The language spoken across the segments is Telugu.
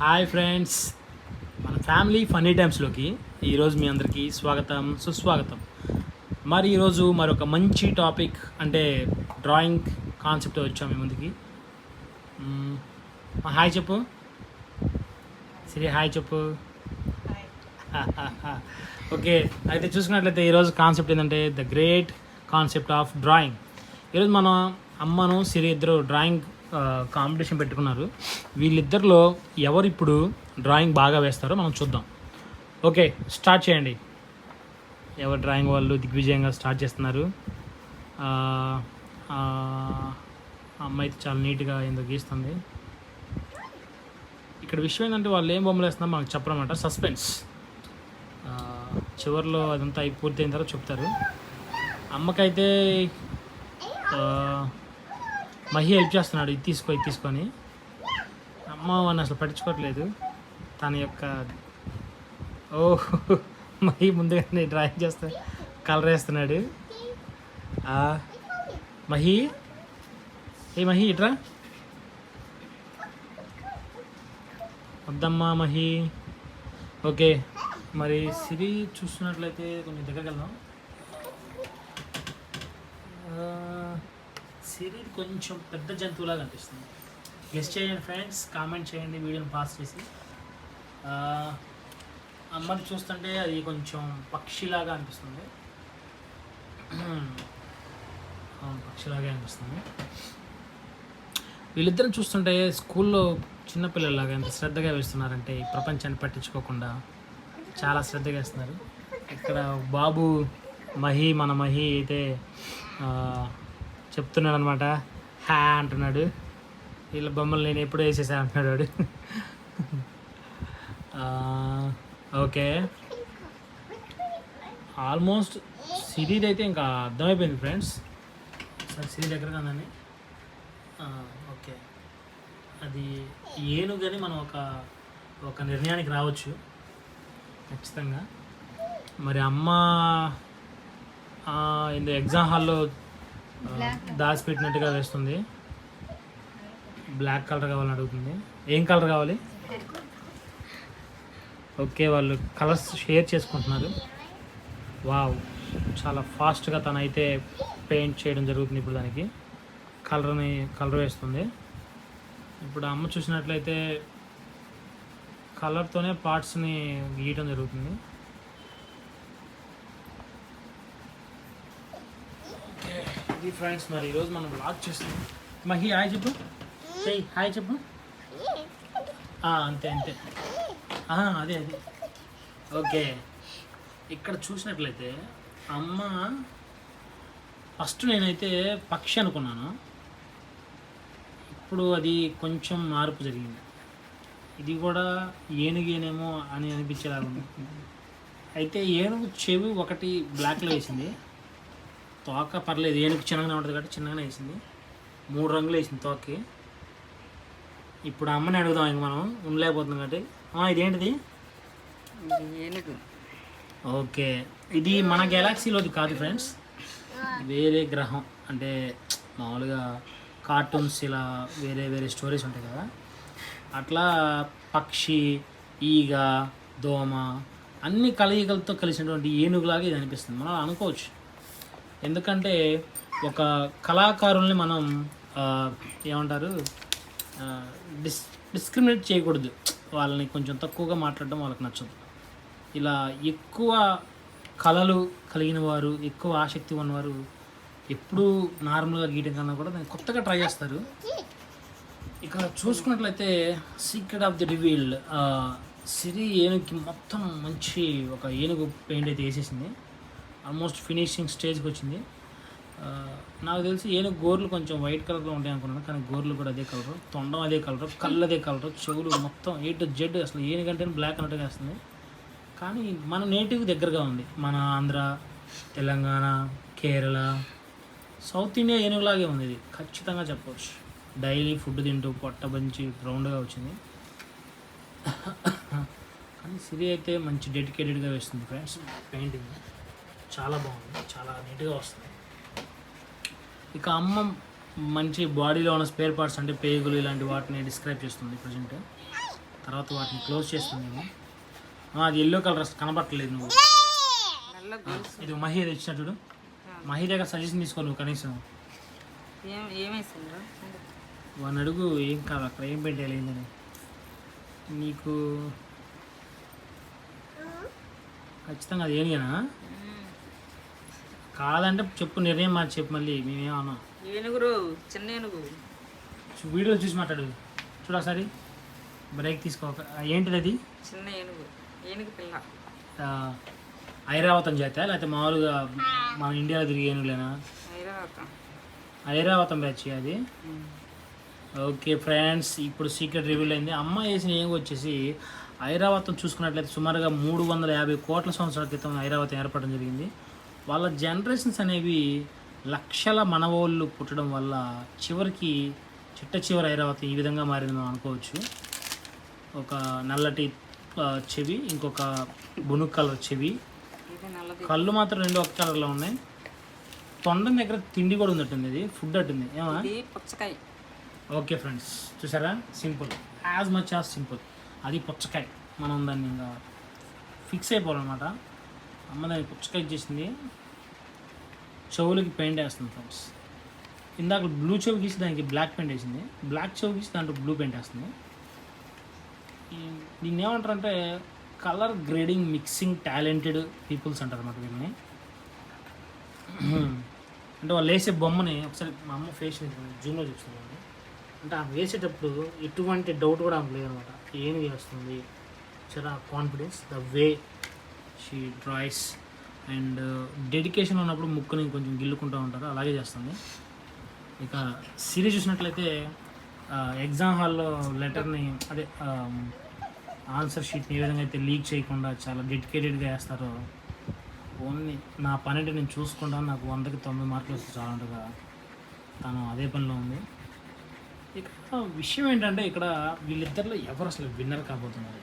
Hi friends. మన ఫ్యామిలీ ఫన్నీ టైమ్స్లోకి ఈరోజు మీ అందరికీ స్వాగతం సుస్వాగతం. మరి ఈరోజు మరొక మంచి టాపిక్ అంటే డ్రాయింగ్ కాన్సెప్ట్ వచ్చాం మీ ముందుకి. హాయ్ చెప్పు. సిరి హాయ్ చెప్పు. ఓకే అయితే చూసుకున్నట్లయితే ఈరోజు కాన్సెప్ట్ ఏంటంటే the great concept of drawing. ఈరోజు మన అమ్మను సిరి ఇద్దరు డ్రాయింగ్ కాంపిటీషన్ పెట్టుకున్నారు. వీళ్ళిద్దరిలో ఎవరు ఇప్పుడు డ్రాయింగ్ బాగా వేస్తారో మనం చూద్దాం. ఓకే స్టార్ట్ చేయండి. ఎవరు డ్రాయింగ్ వాళ్ళు దిగ్విజయంగా స్టార్ట్ చేస్తున్నారు? అమ్మాయి అయితే చాలా నీట్గా ఎందుకు గీస్తుంది. ఇక్కడ విషయం ఏంటంటే వాళ్ళు ఏం బొమ్మలు వేస్తున్నారు మనకు చెప్పరమాట సస్పెన్స్. చివరిలో చివర్లో అదంతా అయి పూర్తయిన తర్వాత చెప్తారు. అమ్మకైతే మహి హెల్ప్ చేస్తున్నాడు. ఇది తీసుకో ఇది తీసుకొని. అమ్మ వాడిని అసలు పట్టించుకోవట్లేదు. తన యొక్క ఓ మహి ముందుగానే డ్రాయింగ్ చేస్తా కలర్ వేస్తున్నాడు. మహి ఏ మహి ఇట్రా. వద్దమ్మా మహి. ఓకే మరి సిరి చూస్తున్నట్లయితే కొంచెం దగ్గరికి వెళ్దాం ఆ, సిరి కొంచెం పెద్ద జంతువులాగా అనిపిస్తుంది. గెస్ట్ చేయండి ఫ్రెండ్స్ కామెంట్ చేయండి వీడియోని పాస్ చేసి. అమ్మని చూస్తుంటే అది కొంచెం పక్షిలాగా అనిపిస్తుంది. అవును పక్షిలాగే అనిపిస్తుంది. వీళ్ళిద్దరిని చూస్తుంటే స్కూల్లో చిన్నపిల్లలాగా ఎంత శ్రద్ధగా వేస్తున్నారంటే ఈ ప్రపంచాన్ని పట్టించుకోకుండా చాలా శ్రద్ధగా వేస్తున్నారు. ఇక్కడ బాబు మహి మన మహి అయితే చెప్తున్నాడు అనమాట హ్యా అంటున్నాడు. వీళ్ళ బొమ్మలు నేను ఎప్పుడు వేసేసా అంటున్నాడు వాడు. ఓకే. ఆల్మోస్ట్ సిరీది అయితే ఇంకా అర్థమైపోయింది ఫ్రెండ్స్. సార్ సిరీ దగ్గర కదండి ఓకే. అది ఏనుగని మనం ఒక ఒక నిర్ణయానికి రావచ్చు. ఖచ్చితంగా. మరి అమ్మ ఇందు ఎగ్జామ్ హాల్లో దాచిపెట్టినట్టుగా వేస్తుంది. బ్లాక్ కలర్ కావాలని అడుగుతుంది. ఏం కలర్ కావాలి? ఓకే వాళ్ళు కలర్స్ షేర్ చేసుకుంటున్నారు. వావ్ చాలా ఫాస్ట్గా తనైతే పెయింట్ చేయడం జరుగుతుంది ఇప్పుడు దానికి. కలర్ని కలర్ వేస్తుంది. ఇప్పుడు అమ్మ చూసినట్లయితే కలర్తోనే పార్ట్స్ని గీయడం జరుగుతుంది. ఇది ఫ్రెండ్స్ మరి ఈరోజు మనం బ్లాగ్ చేస్తున్నాం మహి హాయ్ చెప్పు. ఏయ్ హాయ్ చెప్పు. అంతే అంతే. అదే అదే. ఓకే. ఇక్కడ చూసినట్లయితే అమ్మ ఫస్ట్ నేనైతే పక్షి అనుకున్నాను. ఇప్పుడు అది కొంచెం మార్పు జరిగింది. ఇది కూడా ఏనుగేనేమో అని అనిపించేలాగా ఉంది అయితే ఏనుగు చెవి ఒకటి బ్లాక్లో వేసింది. తోక పర్లేదు ఏనుగు చిన్నగానే ఉంటుంది కాబట్టి చిన్నగానే వేసింది. మూడు రంగులు వేసింది తోకకి. ఇప్పుడు అమ్మని అడుగుదాం ఇంక మనం ఉండలేకపోతున్నాం కాబట్టి. "ఆ, ఇదేంటిది? ఏనుగు. ఓకే. ఇది మన గెలాక్సీలోది కాదు ఫ్రెండ్స్. వేరే గ్రహం. అంటే మామూలుగా కార్టూన్స్ ఇలా వేరే వేరే స్టోరీస్ ఉంటాయి కదా. అట్లా పక్షి ఈగ దోమ అన్ని కలయికలతో కలిసినటువంటి ఏనుగులాగా ఇది అనిపిస్తుంది. మనం అనుకోవచ్చు. ఎందుకంటే ఒక కళాకారుల్ని మనం ఏమంటారు డిస్ డిస్క్రిమినేట్ చేయకూడదు. వాళ్ళని కొంచెం తక్కువగా మాట్లాడడం వాళ్ళకి నచ్చదు. ఇలా ఎక్కువ కళలు కలిగిన వారు ఎక్కువ ఆసక్తి ఉన్నవారు ఎప్పుడూ నార్మల్గా గీయడం కన్నా కూడా దాన్ని కొత్తగా ట్రై చేస్తారు. ఇక్కడ చూసుకున్నట్లయితే secret of the revealed Siri ఏనుగుకి మొత్తం మంచి ఒక ఏనుగు పెయింట్ అయితే వేసేసింది. ఆల్మోస్ట్ ఫినిషింగ్ స్టేజ్కి వచ్చింది. నాకు తెలిసి ఏనుగు గోర్లు కొంచెం వైట్ కలర్లో ఉంటాయి అనుకున్నాను కానీ గోర్లు కూడా అదే కలరు తొండం అదే కలరు కళ్ళు అదే కలరు చెవులు మొత్తం ఏ టు జెడ్ అసలు ఏనుగంటే బ్లాక్ అన్నట్టుగా వేస్తుంది. కానీ మన నేటివ్ దగ్గరగా ఉంది. మన ఆంధ్ర తెలంగాణ కేరళ సౌత్ ఇండియా ఏనుగులాగే ఉంది ఇది. ఖచ్చితంగా చెప్పవచ్చు. డైలీ ఫుడ్ తింటూ పొట్ట బంచి రౌండ్గా వచ్చింది. కానీ సిరి అయితే మంచి డెడికేటెడ్గా వేస్తుంది ఫ్రెండ్స్. పెయింటింగ్ చాలా బాగుంది. చాలా నీట్గా వస్తుంది. ఇక అమ్మ మంచి బాడీలో ఉన్న స్పేర్ పార్ట్స్ అంటే పేగులు ఇలాంటి వాటిని డిస్క్రైబ్ చేస్తుంది ప్రజెంట్. తర్వాత వాటిని క్లోజ్ చేస్తుందేమో. ఆ, అది ఎల్లో కలర్ కనబట్టలేదు నువ్వు. ఇది మహి అది ఇచ్చిన చూడు. మహి దగ్గర సజెషన్ తీసుకో నువ్వు కనీసం. వాడిని అడుగు ఏం కాదు అక్కడ ఏం పెట్టాలి ఏందని. నీకు ఖచ్చితంగా అది ఏనియనా కాదంటే చెప్పు నిర్ణయం మార్చి చెప్పు మళ్ళీ. మేమేమన్నా ఏనుగురు చిన్న ఏనుగు. వీడియో చూసి మాట్లాడు. చూడు ఒకసారి. బ్రేక్ తీసుకో. ఒక- ఆ, ఏంటిది అది? చిన్న ఏనుగు. ఏనుగు పిల్ల. ఆ, ఐరావతం జాత లేకపోతే మామూలుగా మన ఇండియాలో తిరిగి ఏనుగులేనా? ఐరావతం. ఐరావతం బ్యాచ్ అది? ఓకే ఫ్రెండ్స్ ఇప్పుడు సీక్రెట్ రివీల్ అయింది. అమ్మ వేసిన ఏం వచ్చేసి ఐరావతం చూసుకున్నట్లయితే సుమారుగా మూడు వందల యాభై కోట్ల సంవత్సరాల క్రితం ఐరావతం ఏర్పడడం జరిగింది. వాళ్ళ జనరేషన్స్ అనేవి లక్షల మనవోళ్ళు పుట్టడం వల్ల చివరికి చిట్ట చివరి ఐరావతం ఈ విధంగా మారింది మనం అనుకోవచ్చు. ఒక నల్లటి చెవి ఇంకొక బునుక్ కలర్ చెవి. కళ్ళు మాత్రం రెండు ఒక కలర్లో ఉన్నాయి. తొండం దగ్గర తిండి కూడా ఉన్నట్టుంది ఇది. ఫుడ్ అట్టుంది ఏమా? పుచ్చకాయ. Okay friends. చూసారా? Simple. As much as simple. అది పుచ్చకాయ. మనం దాన్ని ఇంకా ఫిక్స్ అయిపోవాలన్నమాట. అమ్మ దాన్ని పుచ్చకాయ చేసింది. చెవులకి పెయింట్ వేస్తుంది ఫ్రెండ్స్ ఇందాక బ్లూ చెవి గీసి దానికి బ్లాక్ పెయింట్ వేసింది. బ్లాక్ చెవి గీసి దాంట్లో బ్లూ పెయింట్ వేస్తుంది. దీన్ని ఏమంటారంటే colour grading mixing talented peoples అంటారు అన్నమాట వీళ్ళని. అంటే వాళ్ళు వేసే బొమ్మని ఒకసారి మా అమ్మ ఫేస్ జూమ్లో చూస్తున్నాను అంటే ఆమె వేసేటప్పుడు ఎటువంటి డౌట్ కూడా ఆమెకు లేదనమాట ఏం వేస్తుంది చాలా confidence the way she draws and uh, dedication ఉన్నప్పుడు ముక్కుని కొంచెం గిల్లుకుంటూ ఉంటారు. అలాగే చేస్తుంది. ఇక సిరీస్ చూసినట్లయితే uh, ఎగ్జామ్ హాల్లో లెటర్ని అదే um, ఆన్సర్ షీట్ని ఏ విధంగా అయితే లీక్ చేయకుండా చాలా డెడికేటెడ్గా వేస్తారో ఓన్లీ నా పనిని నేను చూసుకుంటాను నాకు వందకి తొంభై మార్కులు వస్తే చాలంటగా తను అదే పనిలో ఉంది. ఇక విషయం ఏంటంటే ఇక్కడ వీళ్ళిద్దరిలో ఎవరు అసలు విన్నర్ కాబోతున్నారు?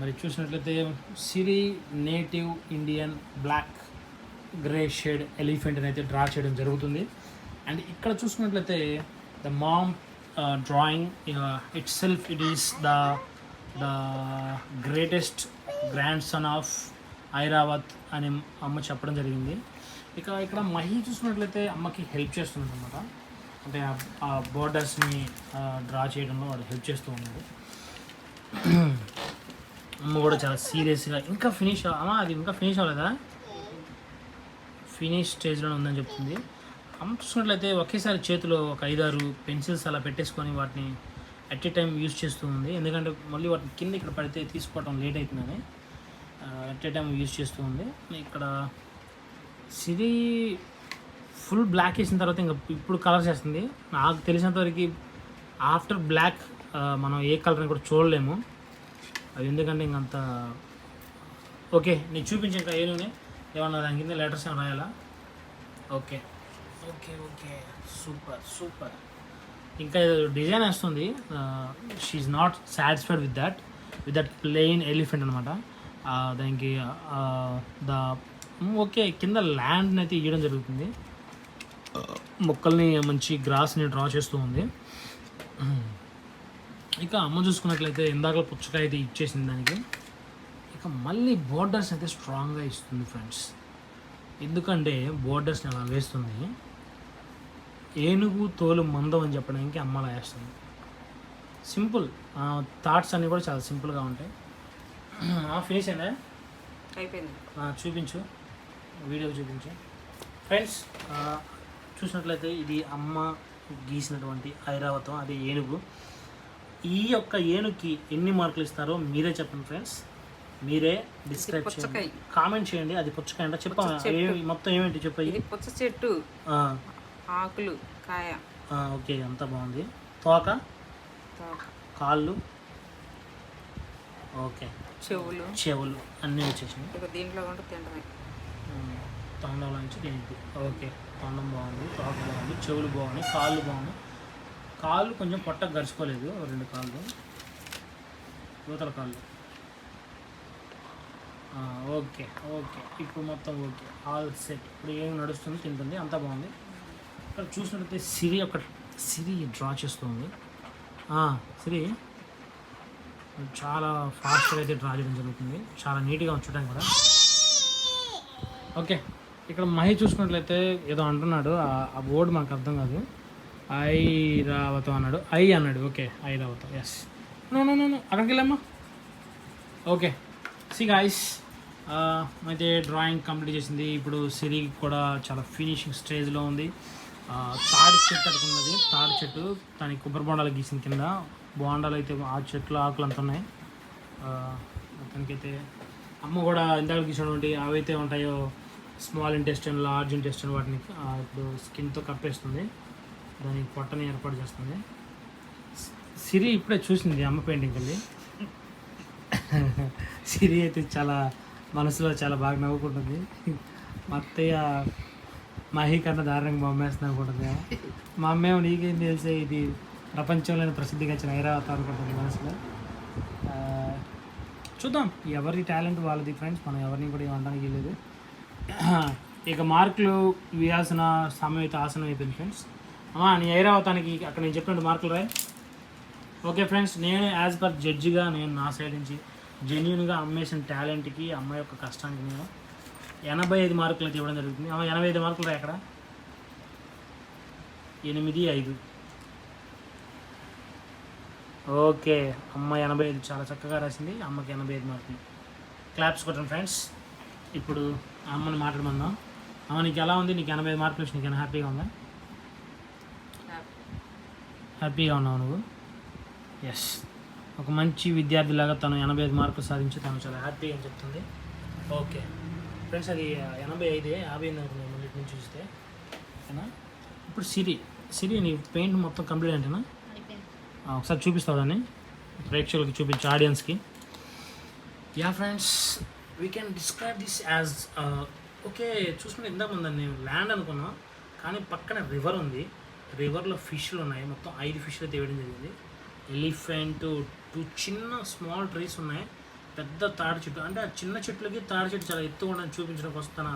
మరి చూసినట్లయితే Siri native Indian black grey shade elephant అయితే డ్రా చేయడం జరుగుతుంది. అండ్ ఇక్కడ చూసుకున్నట్లయితే the mom drawing itself it is the the greatest grandson of Airavat అని అమ్మ చెప్పడం జరిగింది. ఇక ఇక్కడ మహి చూసుకున్నట్లయితే అమ్మకి హెల్ప్ చేస్తుంది అనమాట అంటే ఆ- ఆ బోర్డర్స్ని డ్రా చేయడంలో వాడు హెల్ప్ చేస్తూ ఉన్నాడు. అమ్మ కూడా చాలా సీరియస్గా ఇంకా ఫినిష్ అమ్మ అది ఇంకా ఫినిష్ అవ్వలేదా? ఫినిష్ స్టేజ్లో ఉందని చెప్తుంది. అమ్మ చూసుకున్నట్లయితే ఒకేసారి చేతిలో ఒక ఐదారు పెన్సిల్స్ అలా పెట్టేసుకొని వాటిని అట్ ఏ టైం యూజ్ చేస్తూ ఉంది. ఎందుకంటే మళ్ళీ వాటిని కింద ఇక్కడ పడితే తీసుకోవడం లేట్ అవుతుందని అట్ ఏ టైం యూజ్ చేస్తూ ఉంది. ఇక్కడ సిరి ఫుల్ బ్లాక్ వేసిన తర్వాత ఇంకా ఇప్పుడు కలర్స్ వేస్తుంది నాకు తెలిసినంతవరకు ఆఫ్టర్ బ్లాక్ మనం ఏ కలర్ని కూడా చూడలేము. అది ఎందుకంటే ఇంకంత ఓకే నీకు చూపించి ఇంకా ఏనునే ఏమన్నా దాని కింద లెటర్స్ ఏమైనా రాయాలా? Okay. Okay okay. Super super. ఇంకా డిజైన్ వస్తుంది. She not satisfied with that with that plain elephant అనమాట దానికి ద ఓకే కింద ల్యాండ్ని అయితే ఇవ్వడం జరుగుతుంది. మొక్కల్ని మంచి గ్రాస్ని డ్రా చేస్తూ ఉంది. ఇక అమ్మ చూసుకున్నట్లయితే ఇందాక పుచ్చకాయ అయితే ఇచ్చేసింది దానికి. ఇక మళ్ళీ బోర్డర్స్ అయితే స్ట్రాంగ్గా ఇస్తుంది ఫ్రెండ్స్ ఎందుకంటే బోర్డర్స్ని అలా వేస్తుంది. ఏనుగు తోలు మందం అని చెప్పడానికి అమ్మ అలా వేస్తుంది. సింపుల్ థాట్స్ అన్నీ కూడా చాలా సింపుల్గా ఉంటాయి. ఫినిష్ అయిందా? అయిపోయింది. చూపించు. వీడియో చూపించు. ఫ్రెండ్స్ చూసినట్లయితే ఇది అమ్మ గీసినటువంటి ఐరావతం అదే ఏనుగు. ఈ యొక్క ఏనుగుకి ఎన్ని మార్కులు ఇస్తారో మీరే చెప్పండి ఫ్రెండ్స్. మీరే డిస్క్రైబ్ చేయండి. కామెంట్ చేయండి అది పుచ్చకాయ అంటే. మొత్తం ఏమేంటి చెప్పాయి పుచ్చ చెట్టు. ఆకులు కాయ. ఓకే అంతా బాగుంది. తోక? తోక, కాళ్ళు? ఓకే. చెవులు. చెవులు అన్నీ వచ్చేసినాయి. ఇక దీంట్లో కూడా తినడమే ఉమ్, తొండం నుంచి దీనికి ఓకే తొండం బాగుంది తోక బాగుంది చెవులు బాగున్నాయి కాళ్ళు బాగున్నాయి. కాళ్ళు కొంచెం పొట్ట గరుచుకోలేదు రెండు కాళ్ళు. యువతల కాళ్ళు. Okay okay. ఇప్పుడు మొత్తం ఓకే. All set. ఇప్పుడు ఏం నడుస్తుంది తింటుంది అంతా బాగుంది. ఇక్కడ చూసినట్లయితే సిరి ఒక సిరి డ్రా చేస్తుంది. సిరి. చాలా ఫాస్ట్గా అయితే డ్రా చేయడం జరుగుతుంది. చాలా నీట్గా ఉంచడానికి కూడా. ఓకే. ఇక్కడ మహి చూసుకున్నట్లయితే ఏదో అంటున్నాడు. ఆ- ఆ బోర్డు మనకు అర్థం కాదు. ఐ అన్నాడు. ఐ అన్నాడు. Okay. Eyes no no no అక్కడికి వెళ్ళమ్మా ఓకే. సి గాయస్ అయితే డ్రాయింగ్ కంప్లీట్ చేసింది. ఇప్పుడు సిరి కూడా చాలా ఫినిషింగ్ స్టేజ్లో ఉంది. తాడు తాడి చెట్టు అనుకున్నది తాడి చెట్టు దానికి కొబ్బరి బొండాలు గీసిన కింద. బోండాలు అయితే ఆ చెట్లు ఆకులు అంత ఉన్నాయి. మొత్తానికైతే అమ్మ కూడా ఇందాక గీసినటువంటి అవైతే ఉంటాయో స్మాల్ ఇంటెస్టైన్ లార్జ్ ఇంటెస్టైన్ వాటిని ఇప్పుడు స్కిన్తో కప్పేస్తుంది. దానికి పొట్టని ఏర్పాటు చేస్తుంది. సిరి ఇప్పుడే చూసింది అమ్మ పెయింటింగ్ వెళ్ళి సిరి అయితే చాలా మనసులో చాలా బాగా నవ్వుకుంటుంది. మా అత్తయ్య మహి కన్నా దారుణంగా బొమ్మేస్తుంది అనుకుంటుంది. మా అమ్మేమో నీకేం తెలిసే ఇది ప్రపంచంలోనే ప్రసిద్ధిగాంచిన ఐరావతం అనుకుంటుంది మనసులో. చూద్దాం. ఎవరి టాలెంట్ వాళ్ళది ఫ్రెండ్స్ మనం ఎవరిని కూడా ఏమనడానికి లేదు ఇక మార్కులు వేయాల్సిన సమయం అయితే ఆసనం అయిపోయింది ఫ్రెండ్స్. అమ్మా నీ ఐరావతానికి అక్కడ నేను చెప్పినట్టు మార్కులు రాయి. ఓకే ఫ్రెండ్స్ నేను యాజ్ పర్ జడ్జిగా నేను నా సైడ్ నుంచి జెన్యున్గా అమ్మేసిన టాలెంట్కి అమ్మాయి యొక్క కష్టానికి నేను ఎనభై ఐదు మార్కులు అయితే ఇవ్వడం జరుగుతుంది. అమ్మ ఎనభై ఐదు మార్కులు రాయి అక్కడ. ఎనిమిది ఐదు. ఓకే అమ్మ ఎనభై ఐదు చాలా చక్కగా రాసింది. అమ్మకి ఎనభై ఐదు మార్కులు. క్లాప్స్ కొట్టండి ఫ్రెండ్స్. ఇప్పుడు ఆ అమ్మని మాట్లాడమందాం. అమ్మ నీకు ఎలా ఉంది? నీకు ఎనభై ఐదు మార్కులు వచ్చి నీకు హ్యాపీగా ఉందా? హ్యాపీగా ఉన్నావు నువ్వు. ఎస్ ఒక మంచి విద్యార్థిలాగా తను ఎనభై ఐదు మార్కులు సాధించి తను చాలా హ్యాపీగా అని చెప్తుంది. ఓకే ఫ్రెండ్స్ అది ఎనభై ఐదే యాభై ఎనిమిది మళ్ళీ నుంచి చూస్తే. ఓకేనా ఇప్పుడు సిరి సిరి నీ పెయింట్ మొత్తం కంప్లీట్ అంటేనా ఒకసారి చూపిస్తావు దాన్ని. ప్రేక్షకులకి చూపించు ఆడియన్స్కి yeah friends we can describe this as okay చూసుకుంటే ఇందాక ఉందని నేను ల్యాండ్ అనుకున్నా కానీ పక్కన రివర్ ఉంది. రివర్లో ఫిష్లు ఉన్నాయి. మొత్తం ఐదు ఫిష్లు తేవడం జరిగింది. ఎలిఫెంట్ టూ చిన్న స్మాల్ ట్రీస్ ఉన్నాయి. పెద్ద తాడి చెట్టు అంటే ఆ చిన్న చెట్లకి తాడి చెట్టు చాలా ఎత్తుగా ఉండడం చూపించడం కోసం తన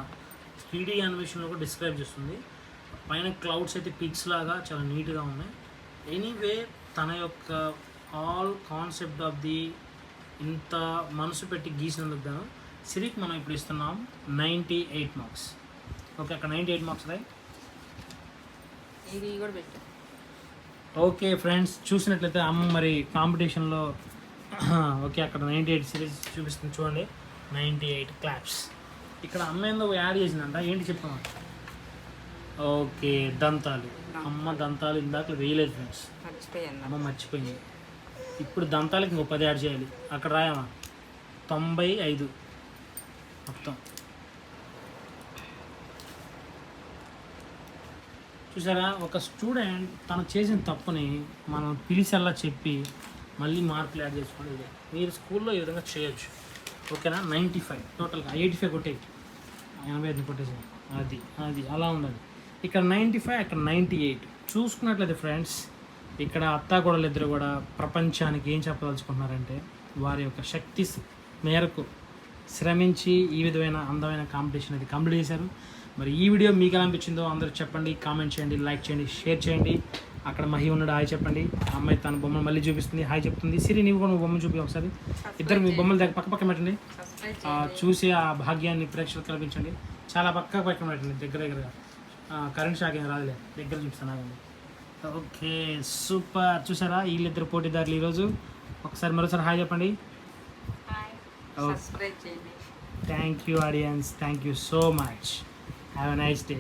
త్రీడీ యానిమేషన్లో కూడా డిస్క్రైబ్ చేస్తుంది. పైన క్లౌడ్స్ అయితే పిక్స్ లాగా చాలా నీట్గా ఉన్నాయి. ఎనీవే తన యొక్క ఆల్ కాన్సెప్ట్ ఆఫ్ ది ఇంత మనసు పెట్టి గీసినందుకు గాను సిరికి మనం ఇప్పుడు ఇస్తున్నాం నైంటీ ఎయిట్ మార్క్స్. ఓకే అక్కడ నైంటీ ఎయిట్ మార్క్స్ రాయి ఇది కూడా పెట్టు. ఓకే ఫ్రెండ్స్ చూసినట్లయితే అమ్మ మరి కాంపిటీషన్లో ఓకే అక్కడ నైంటీ ఎయిట్ సిరీస్ చూపిస్తుంది చూడండి. నైంటీ ఎయిట్ క్లాప్స్ ఇక్కడ అమ్మ ఏందో యాడ్ చేసిందంట ఏంటి చెప్పమా ఓకే దంతాలు. అమ్మ దంతాలు. ఇందాక వేయలేదు ఫ్రెండ్స్. అమ్మ మర్చిపోయింది. ఇప్పుడు దంతాలకి ఇంకో పది యాడ్ చేయాలి. అక్కడ రాయమా తొంభై ఐదు. మొత్తం. చూసారా? ఒక స్టూడెంట్ తను చేసిన తప్పుని మనం పిలిచల్లా చెప్పి మళ్ళీ మార్కులు యాడ్ చేసుకోండి ఇదే మీరు స్కూల్లో ఈ విధంగా చేయొచ్చు. ఓకేనా? Ninety five. టోటల్గా ఎయిటీ ఫైవ్ కొట్టేది ఎనభై ఐదు కొట్టేసి అది అది అలా ఉండదు ఇక్కడ నైంటీ ఫైవ్ అక్కడ నైంటీ ఎయిట్. చూసుకున్నట్లయితే ఫ్రెండ్స్ ఇక్కడ అత్తాకోడలు ఇద్దరు కూడా ప్రపంచానికి ఏం చెప్పదలుచుకుంటున్నారంటే వారి యొక్క శక్తి మేరకు శ్రమించి ఈ విధమైన అందమైన కాంపిటీషన్ అది కంప్లీట్ చేశారు. మరి ఈ వీడియో మీకు ఎలా అనిపించిందో అందరూ చెప్పండి కామెంట్ చేయండి లైక్ చేయండి షేర్ చేయండి. అక్కడ మహి ఉన్నాడు హాయ్ చెప్పండి. అమ్మాయి తన బొమ్మను మళ్ళీ చూపిస్తుంది హాయ్ చెప్తుంది. సిరి నీవు కూడా బొమ్మ చూపి ఒకసారి. ఇద్దరు మీ బొమ్మలు దగ్గర పక్క పక్క పెట్టండి. చూసి ఆ భాగ్యాన్ని ప్రేక్షకులకు కల్పించండి. చాలా పక్క పక్కన పెట్టండి దగ్గర దగ్గరగా. కరెంట్ షాక్ ఏం రాదులే దగ్గర చూపిస్తాను ఆగండి. ఓకే సూపర్ చూసారా? వీళ్ళిద్దరు పోటీదారులు ఈరోజు. ఒకసారి మరోసారి హాయ్ చెప్పండి. Thank you audience thank you so much Have a nice day.